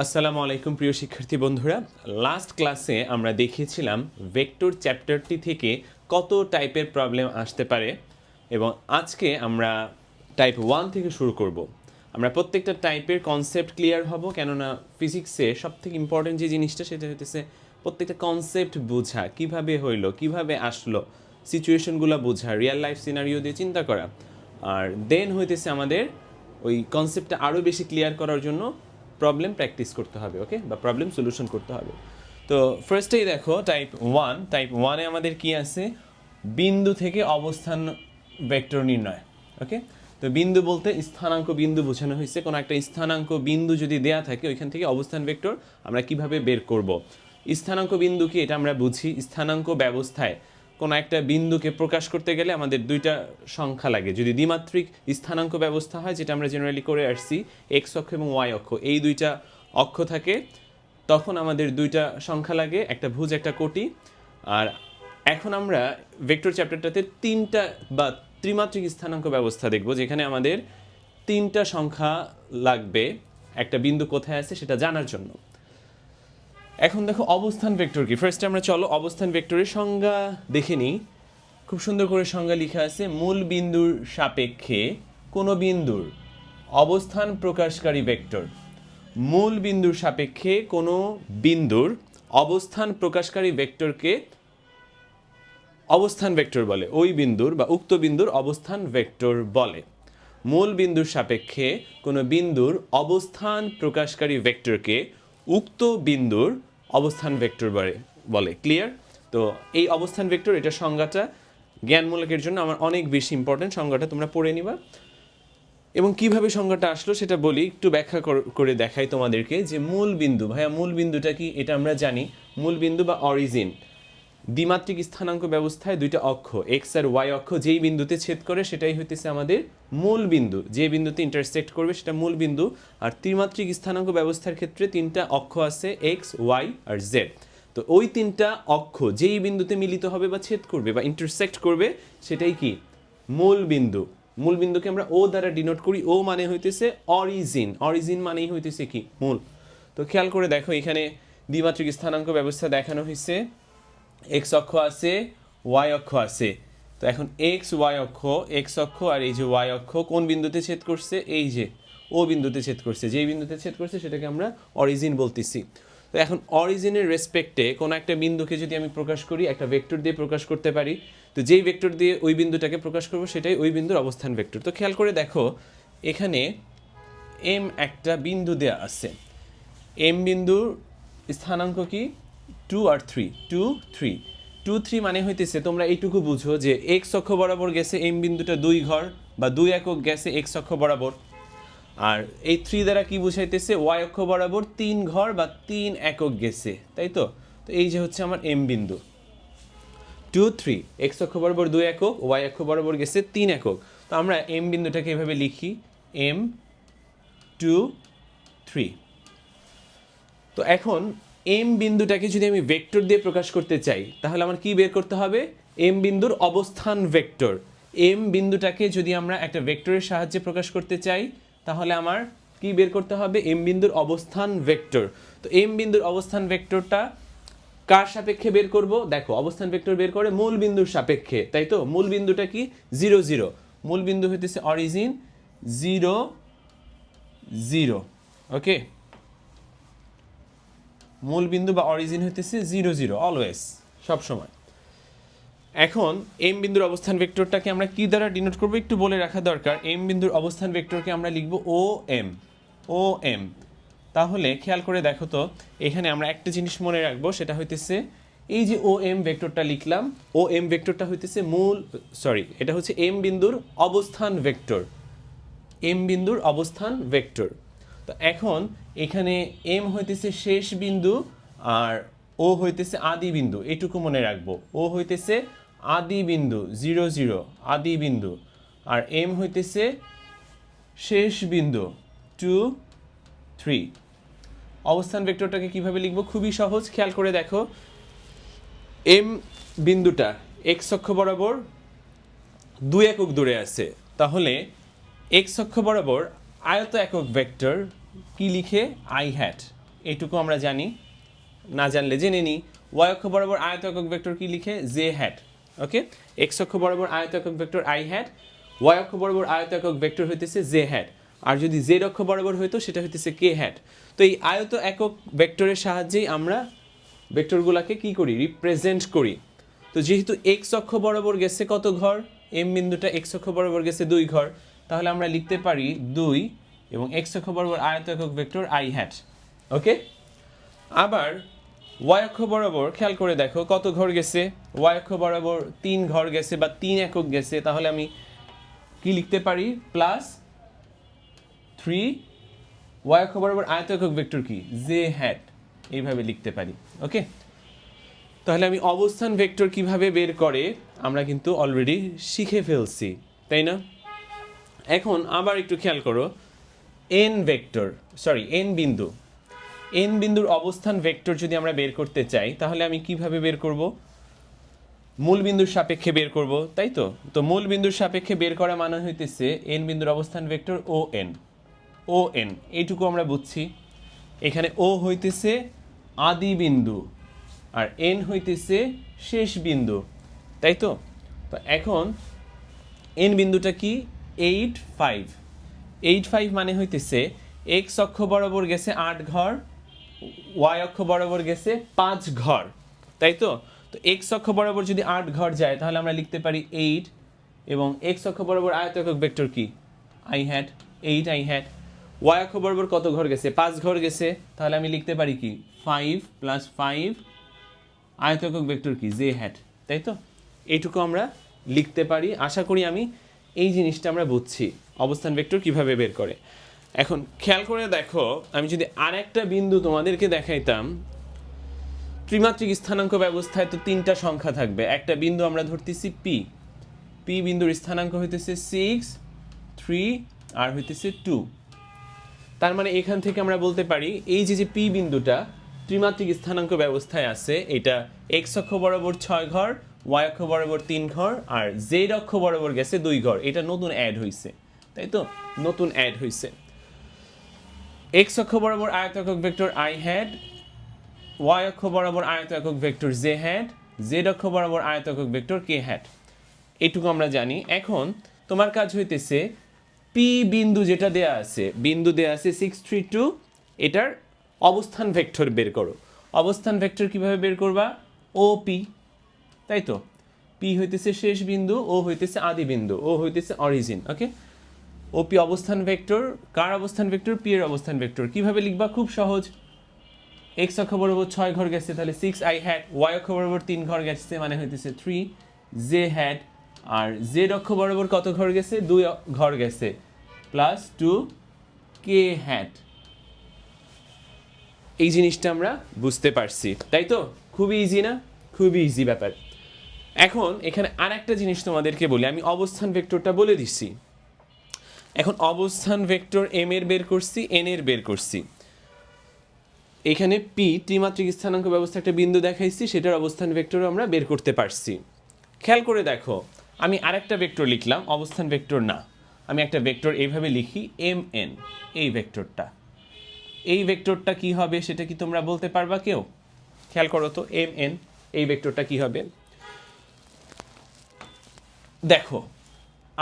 আসসালামু আলাইকুম, প্রিয় শিক্ষার্থী বন্ধুরা। লাস্ট ক্লাসে আমরা দেখিয়েছিলাম ভেক্টর চ্যাপ্টারটি থেকে কত টাইপের প্রবলেম আসতে পারে এবং আজকে আমরা টাইপ ওয়ান থেকে শুরু করব। আমরা প্রত্যেকটা টাইপের কনসেপ্ট ক্লিয়ার হব, কেননা ফিজিক্সে সবথেকে ইম্পর্টেন্ট যে জিনিসটা সেটা হইতেছে প্রত্যেকটা কনসেপ্ট বোঝা, কীভাবে হইল, কীভাবে আসলো সিচুয়েশনগুলো বোঝা রিয়েল লাইফ সিনারিও দিয়ে চিন্তা করা। আর দেন হইতেছে আমাদের ওই কনসেপ্টটা আরও বেশি ক্লিয়ার করার জন্য প্রবলেম প্র্যাকটিস করতে হবে ওকে বা প্রবলেম সলিউশন করতে হবে। তো ফার্স্টেই দেখো টাইপ ওয়ান টাইপ ওয়ানে আমাদের কি আছে? বিন্দু থেকে অবস্থান ভেক্টর নির্ণয় ওকে তো বিন্দু বলতে স্থানাঙ্ক বিন্দু বোঝানো হয়েছে। কোনো একটা স্থানাঙ্ক বিন্দু যদি দেয়া থাকে, ওইখান থেকে অবস্থান ভেক্টর আমরা কীভাবে বের করব? স্থানাঙ্ক বিন্দু কি? এটা আমরা বুঝি। স্থানাঙ্ক ব্যবস্থায় কোনো একটা বিন্দুকে প্রকাশ করতে গেলে আমাদের দুইটা সংখ্যা লাগে। যদি দ্বিমাত্রিক স্থানাঙ্ক ব্যবস্থা হয়, যেটা আমরা জেনারেলি করে আসছি এক্স অক্ষ এবং ওয়াই অক্ষ, এই দুইটা অক্ষ থাকে, তখন আমাদের দুইটা সংখ্যা লাগে, একটা ভুজ, একটা কোটি। আর এখন আমরা ভেক্টর চ্যাপ্টারটাতে তিনটা বা ত্রিমাত্রিক স্থানাঙ্ক ব্যবস্থা দেখব, যেখানে আমাদের তিনটা সংখ্যা লাগবে, একটা বিন্দু কোথায় আছে সেটা জানার জন্য। এখন দেখো অবস্থান ভেক্টর কি? ফার্স্টে আমরা চলো অবস্থান ভেক্টরের সংজ্ঞা দেখে নিই। খুব সুন্দর করে সংজ্ঞা লেখা আছে, মূল বিন্দুর সাপেক্ষে কোনো বিন্দুর? অবস্থান প্রকাশকারী ভেক্টর মূল বিন্দুর সাপেক্ষে কোনো বিন্দুর অবস্থান প্রকাশকারী ভেক্টরকে অবস্থান ভেক্টর বলে, ওই বিন্দুর বা উক্ত বিন্দুর অবস্থান ভেক্টর বলে। মূল বিন্দুর সাপেক্ষে কোনো বিন্দুর অবস্থান প্রকাশকারী ভেক্টরকে উক্ত বিন্দুর অবস্থান ভেক্টর বলে বলে। ক্লিয়ার তো এই অবস্থান ভেক্টর, এটা সংজ্ঞাটা জ্ঞানমূলকের জন্য আমার অনেক বেশি ইম্পর্টেন্ট সংজ্ঞাটা তোমরা পড়ে নিবা। এবং কীভাবে সংজ্ঞাটা আসলো সেটা বলি, একটু ব্যাখ্যা করে দেখাই তোমাদেরকে যে মূল বিন্দু, ভাইয়া মূল বিন্দুটা কি? এটা আমরা জানি। মূল বিন্দু বা অরিজিন দ্বিমাত্রিক স্থানাঙ্ক ব্যবস্থায় দুইটা অক্ষ এক্স আর ওয়াই অক্ষ যেই বিন্দুতে ছেদ করে সেটাই হইতেছে আমাদের মূল বিন্দু। যে বিন্দুতে ইন্টারসেক্ট করবে সেটা মূল বিন্দু। আর ত্রিমাত্রিক স্থানাঙ্ক ব্যবস্থার ক্ষেত্রে তিনটা অক্ষ আছে এক্স ওয়াই আর জেড তো ওই তিনটা অক্ষ যেই বিন্দুতে মিলিত হবে বা ছেদ করবে বা ইন্টারসেক্ট করবে, সেটাই কি? মূল বিন্দু। মূল বিন্দুকে আমরা ও দ্বারা ডিনোট করি। ও মানে হইতেছে অরিজিন অরিজিন মানেই হইতেছে কি? মূল। তো খেয়াল করে দেখো, এখানে দ্বিমাত্রিক স্থানাঙ্ক ব্যবস্থা দেখানো হয়েছে এক্স অক্ষ আছে ওয়াই অক্ষ আছে। তো এখন এক্স ওয়াই অক্ষ এক্স অক্ষ আর এই যে ওয়াই অক্ষ কোন বিন্দুতে ছেদ করছে? এই যে ও বিন্দুতে ছেদ করছে। যেই বিন্দুতে ছেদ করছে সেটাকে আমরা অরিজিন বলতেছি। তো এখন অরিজিনের রেসপেক্টে কোনো একটা বিন্দুকে যদি আমি প্রকাশ করি, একটা ভেক্টর দিয়ে প্রকাশ করতে পারি, তো যেই ভেক্টর দিয়ে ওই বিন্দুটাকে প্রকাশ করব সেটাই ওই বিন্দুর অবস্থান ভেক্টর তো খেয়াল করে দেখো, এখানে এম একটা বিন্দু দেয়া আছে। এম বিন্দুর স্থানাঙ্ক কি? টু আর three two three two three মানে হইতেছে, তোমরা এইটুকু বুঝো যে এক্স অক্ষ বরাবর গেছে এম বিন্দুটা দুই ঘর বা দুই একক গেছে এক্স অক্ষ বরাবর। আর এই থ্রি দ্বারা কি বুঝাইতেছে? ওয়াই অক্ষ বরাবর তিন ঘর বা তিন একক গেছে, তাই তো? তো এই যে হচ্ছে আমার এম বিন্দু। টু থ্রি এক্স অক্ষ বরাবর দুই একক ওয়াই অক্ষ বরাবর গেছে তিন একক। তো আমরা এম বিন্দুটাকে এভাবে লিখি। এম টু থ্রি তো এখন এম বিন্দুটাকে যদি আমি ভেক্টর দিয়ে প্রকাশ করতে চাই, তাহলে আমার কি বের করতে হবে? এম বিন্দুর অবস্থান ভেক্টর। এম বিন্দুটাকে যদি আমরা একটা ভেক্টরের সাহায্যে প্রকাশ করতে চাই, তাহলে আমার কি বের করতে হবে? এম বিন্দুর অবস্থান ভেক্টর। তো এম বিন্দুর অবস্থান ভেক্টরটা কার সাপেক্ষে বের করব? দেখো, অবস্থান ভেক্টর বের করে মূল বিন্দুর সাপেক্ষে, তাই তো? মূল বিন্দুটা কি? Zero zero. মূল বিন্দু হইতেছে অরিজিন জিরো জিরো। ওকে মূল বিন্দু বা অরিজিন হইতেছে জিরো জিরো অলওয়েজ সব সময় এখন এম বিন্দুর অবস্থান ভেক্টরটাকে আমরা কি দ্বারা ডিনোট করব একটু বলে রাখা দরকার। এম বিন্দুর অবস্থান ভেক্টরকে আমরা লিখব ও এম ও এম তাহলে খেয়াল করে দেখো তো, এখানে আমরা একটা জিনিস মনে রাখব, সেটা হইতেছে এই যে ও এম ভেক্টরটা লিখলাম ও এম ভেক্টরটা হইতেছে মূল সরি এটা হচ্ছে এম বিন্দুর অবস্থান ভেক্টর। এম বিন্দুর অবস্থান ভেক্টর। তো এখন এখানে এম হইতেছে শেষ বিন্দু আর ও হইতেছে আদি বিন্দু, এটুকু মনে রাখব। ও হইতেছে আদি বিন্দু, জিরো জিরো, আদি বিন্দু। আর এম হইতেছে শেষ বিন্দু, টু, থ্রি। অবস্থান ভেক্টরটাকে কীভাবে লিখব? খুবই সহজ, খেয়াল করে দেখো। এম বিন্দুটা এক্স অক্ষ বরাবর দুই একক দূরে আছে। তাহলে এক্স অক্ষ বরাবর আয়ত একক ভেক্টর কি লিখে? আই হ্যাট এইটুকু আমরা জানি। না জানলে জেনে নিই। ওয়াই অক্ষ বরাবর আয়ত একক ভেক্টর কি লিখে? জে হ্যাট ওকে এক্স অক্ষ বরাবর আয়ত একক ভেক্টর আই হ্যাট ওয়াই অক্ষ বরাবর আয়ত একক ভেক্টর হইতেছে জে হ্যাট আর যদি জেড অক্ষ বরাবর হইতো, সেটা হইতেছে কে হ্যাট তো এই আয়ত একক ভেক্টরের সাহায্যেই আমরা ভেক্টরগুলোকে কি করি? রিপ্রেজেন্ট করি। তো যেহেতু এক্স অক্ষ বরাবর গেছে কত ঘর? এম বিন্দুটা এক্স অক্ষ বরাবর গেছে দুই ঘর। তাহলে আমরা লিখতে পারি দুই এবং এক্স অক্ষ বরাবর আয়ত একক ভেক্টর আই হ্যাট ওকে আবার ওয়াই অক্ষ বরাবর, খেয়াল করে দেখো, কত ঘর গেছে? ওয়াই অক্ষ বরাবর তিন ঘর গেছে বা তিন একক গেছে, তাহলে আমি কি লিখতে পারি? প্লাস থ্রি ওয়াই অক্ষ বরাবর আয়ত একক ভেক্টর কি? জে হ্যাট এইভাবে লিখতে পারি ওকে তাহলে আমি অবস্থান ভেক্টর কীভাবে বের করে? আমরা কিন্তু অলরেডি শিখে ফেলছি, তাই না? এখন আবার একটু খেয়াল করো। এন ভেক্টর সরি এন বিন্দু। এন বিন্দুর অবস্থান ভেক্টর যদি আমরা বের করতে চাই, তাহলে আমি কীভাবে বের করব? মূল বিন্দুর সাপেক্ষে বের করব, তাই তো? তো মূল বিন্দুর সাপেক্ষে বের করা মানে হইতেছে এন বিন্দুর অবস্থান vector O N O N এইটুকু আমরা বুঝছি। এখানে ও হইতেছে আদি বিন্দু, আর এন হইতেছে শেষ বিন্দু, তাই তো? তো এখন এন বিন্দুটা কি? Eight five. এইট ফাইভ মানে হইতেছে এক্স অক্ষ বরাবর গেছে আট ঘর, ওয়াই অক্ষ বরাবর গেছে পাঁচ ঘর, তাই তো? তো এক্স অক্ষ বরাবর যদি আট ঘর যায়, তাহলে আমরা লিখতে পারি এইট এবং এক্স অক্ষ বরাবর আয়ত একক ভেক্টর কি? I hat eight i hat Y অক্ষ বরাবর কত ঘর গেছে? পাঁচ ঘর গেছে। তাহলে আমি লিখতে পারি কি? ফাইভ প্লাস ফাইভ আয়ত একক ভেক্টর কি? জে হ্যাট তাই তো? এইটুকু আমরা লিখতে পারি। আশা করি আমি এই জিনিসটা আমরা বুঝছি, অবস্থান ভেক্টর কীভাবে বের করে। এখন খেয়াল করে দেখো, আমি যদি আর একটা বিন্দু তোমাদেরকে দেখাইতাম, ত্রিমাত্রিক স্থানাঙ্ক ব্যবস্থায় তো তিনটা সংখ্যা থাকবে। একটা বিন্দু আমরা ধরতেছি পি পি বিন্দুর স্থানাঙ্ক হইতেছে সিক্স থ্রি আর হইতেছে টু তার মানে এখান থেকে আমরা বলতে পারি, এই যে যে পি বিন্দুটা ত্রিমাত্রিক স্থানাঙ্ক ব্যবস্থায় আছে, এটা এক্স অক্ষ বরাবর ছয় ঘর ওয়াই অক্ষ বরাবর তিন ঘর আর জেড অক্ষ বরাবর গেছে দুই ঘর। এটা নতুন অ্যাড হইছে। তাই তো? নতুন অ্যাড হইছে। এক্স অক্ষ বরাবর আয়ত একক ভেক্টর আই হ্যাড ওয়াই অক্ষ বরাবর আয়ত একক ভেক্টর জে হ্যাড জেড অক্ষ বরাবর আয়ত একক ভেক্টর কে হ্যাড এটুকু আমরা জানি। এখন তোমার কাজ হইতেছে পি বিন্দু যেটা দেয়া আছে, বিন্দু দেয়া আছে সিক্স থ্রি টু এটার অবস্থান ভেক্টর বের করো। অবস্থান ভেক্টর কীভাবে বের করবা? ও পি তাই তো পি হইতেছে শেষ বিন্দু ও হইতেছে আদি বিন্দু ও হইতেছে অরিজিন ওকে ওপি অবস্থান ভেক্টর কার অবস্থান ভেক্টর পি এর অবস্থান ভেক্টর কীভাবে লিখবা? খুব সহজ। এক্স অক্ষ বরাবর ছয় ঘর গেছে, তাহলে সিক্স আই হ্যাড ওয়াই অক্ষ বরাবর তিন ঘর গেছে মানে হইতেছে থ্রি জে হ্যাড আর জেড অক্ষ বরাবর কত ঘর গেছে? দুই ঘর গেছে প্লাস টু কে হ্যাড এই জিনিসটা আমরা বুঝতে পারছি তাই তো খুবই ইজি না? খুবই ইজি ব্যাপার। এখন এখানে আর একটা জিনিস তোমাদেরকে বলি, আমি অবস্থান ভেক্টরটা বলে দিচ্ছি। এখন অবস্থান ভেক্টর এম এর বের করছি এন এর বের করছি। এখানে পি ত্রিমাত্রিক স্থানাঙ্ক ব্যবস্থা একটা বিন্দু দেখাইছি, সেটার অবস্থান ভেক্টরও আমরা বের করতে পারছি। খেয়াল করে দেখো, আমি আরেকটা ভেক্টর লিখলাম, অবস্থান ভেক্টর না। আমি একটা ভেক্টর এইভাবে লিখি এম এন এই ভেক্টরটা। এই ভেক্টরটা কি হবে সেটা কি তোমরা বলতে পারবা কেউ? খেয়াল করো তো এম এন এই ভেক্টরটা কি হবে? দেখো,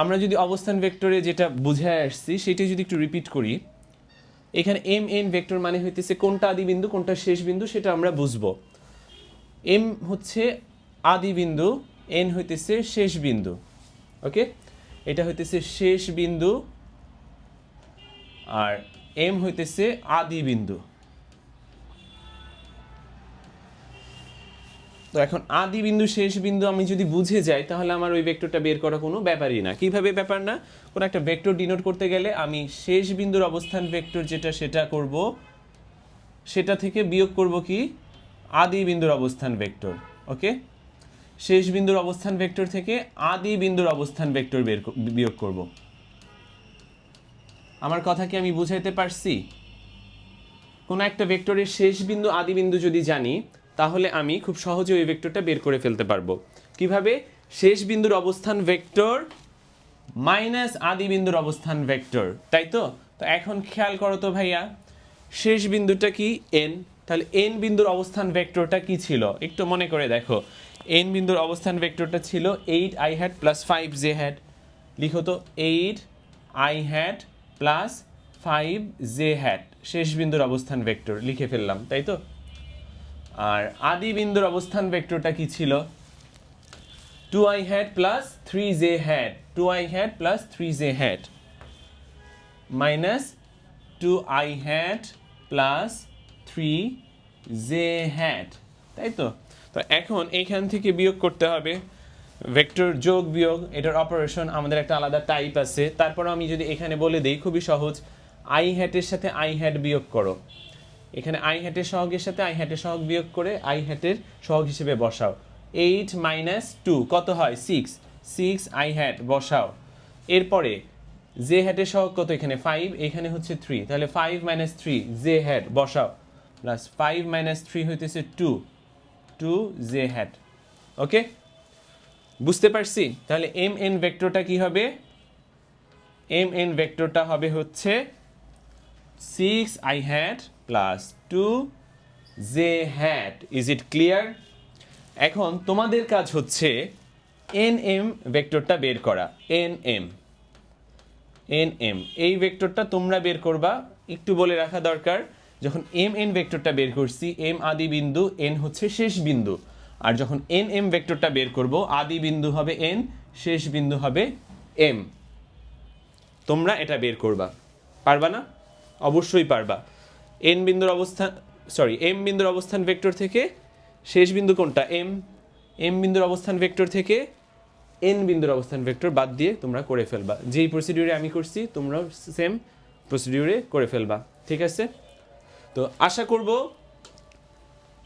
আমরা যদি অবস্থান ভেক্টরে যেটা বুঝে আসছি, সেটা যদি একটু রিপিট করি, এখানে এম এন ভেক্টর মানে হইতেছে কোনটা আদি বিন্দু, কোনটা শেষ বিন্দু, সেটা আমরা বুঝব। এম হচ্ছে আদি বিন্দু এন হইতেছে শেষ বিন্দু ওকে এটা হইতেছে শেষ বিন্দু, আর এম হইতেছে আদি বিন্দু। তো এখন আদি বিন্দু শেষ বিন্দু আমি যদি বুঝে যাই, তাহলে আমার ওই ভেক্টরটা বের করা কোনো ব্যাপারই না। কীভাবে ব্যাপার না কোনো একটা ভেক্টর ডিনোট করতে গেলে আমি শেষ বিন্দুর অবস্থান ভেক্টর যেটা সেটা করব। সেটা থেকে বিয়োগ করব কি? আদি বিন্দুর অবস্থান ভেক্টর ওকে শেষ বিন্দুর অবস্থান ভেক্টর থেকে আদি বিন্দুর অবস্থান ভেক্টর বের বিয়োগ করব। আমার কথা কি আমি বুঝাইতে পারছি? কোনো একটা ভেক্টরের শেষ বিন্দু আদি বিন্দু যদি জানি তাহলে আমি খুব সহজে ওই ভেক্টরটা বের করে ফেলতে পারব। কীভাবে? শেষ বিন্দুর অবস্থান ভেক্টর মাইনাস আদি বিন্দুর অবস্থান ভেক্টর তাই তো? তো এখন খেয়াল করো তো ভাইয়া, শেষ বিন্দুটা কি? এন তাহলে এন বিন্দুর অবস্থান ভেক্টরটা কি ছিল? একটু মনে করে দেখো। এন বিন্দুর অবস্থান ভেক্টরটা ছিল eight i hat plus five j hat লিখো তো eight i hat plus five j hat শেষ বিন্দুর অবস্থান ভেক্টর লিখে ফেললাম, তাই তো? আর আদি বিন্দুর অবস্থান ভেক্টরটা কি ছিল? Two i hat plus three j hat two i hat plus three j hat minus two i hat plus three j hat তাই তো? তো এখন এইখান থেকে বিয়োগ করতে হবে। ভেক্টর যোগ বিয়োগ, এটার অপারেশন আমাদের একটা আলাদা টাইপ আছে। তারপর আমি যদি এখানে বলে দিই, খুবই সহজ। আই হ্যাটের সাথে আই হ্যাট বিয়োগ করো। এখানে আই হ্যাটের সহগের সাথে আই হ্যাটের সহগ বিয়োগ করে আই হ্যাটের সহগ হিসেবে বসাও। এইট মাইনাস টু, কত হয়? সিক্স। সিক্স আই হ্যাট, বসাও। এরপরে, জে হ্যাটের সহগ কত এখানে? ফাইভ, এখানে হচ্ছে থ্রি। তাহলে five minus three, j hat, বসাও। প্লাস ফাইভ মাইনাস থ্রি হইতেছে two. Two, j hat. Okay? বুঝতে পারছি? তাহলে এম এন ভেক্টরটা কি হবে? এম এন ভেক্টরটা হবে হচ্ছে six i hat plus two j hat is it clear এখন তোমাদের কাজ হচ্ছে এন এম ভেক্টরটা বের করা। এন এম এন এম এই ভেক্টরটা তোমরা বের করবা। একটু বলে রাখা দরকার, যখন এম এন ভেক্টরটা বের করছি এম আদি বিন্দু এন হচ্ছে শেষ বিন্দু। আর যখন এন এম ভেক্টরটা বের করব, আদি বিন্দু হবে এন শেষ বিন্দু হবে এম তোমরা এটা বের করবা। পারবা না? অবশ্যই পারবা। এন বিন্দুর অবস্থান সরি এম বিন্দুর অবস্থান ভেক্টর থেকে শেষ বিন্দু কোনটা? এম এম বিন্দুর অবস্থান ভেক্টর থেকে এন বিন্দুর অবস্থান ভেক্টর বাদ দিয়ে তোমরা করে ফেলবা। যেই প্রসিডিউরে আমি করছি, তোমরাও সেম প্রসিডিউরে করে ফেলবা। ঠিক আছে? তো আশা করব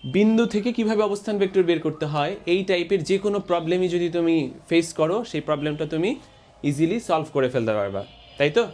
বিন্দু থেকে কীভাবে অবস্থান ভেক্টর বের করতে হয়, এই টাইপের যে কোনো প্রবলেমই যদি তুমি ফেস করো, সেই প্রবলেমটা তুমি ইজিলি সলভ করে ফেলতে পারবা। তাই তো?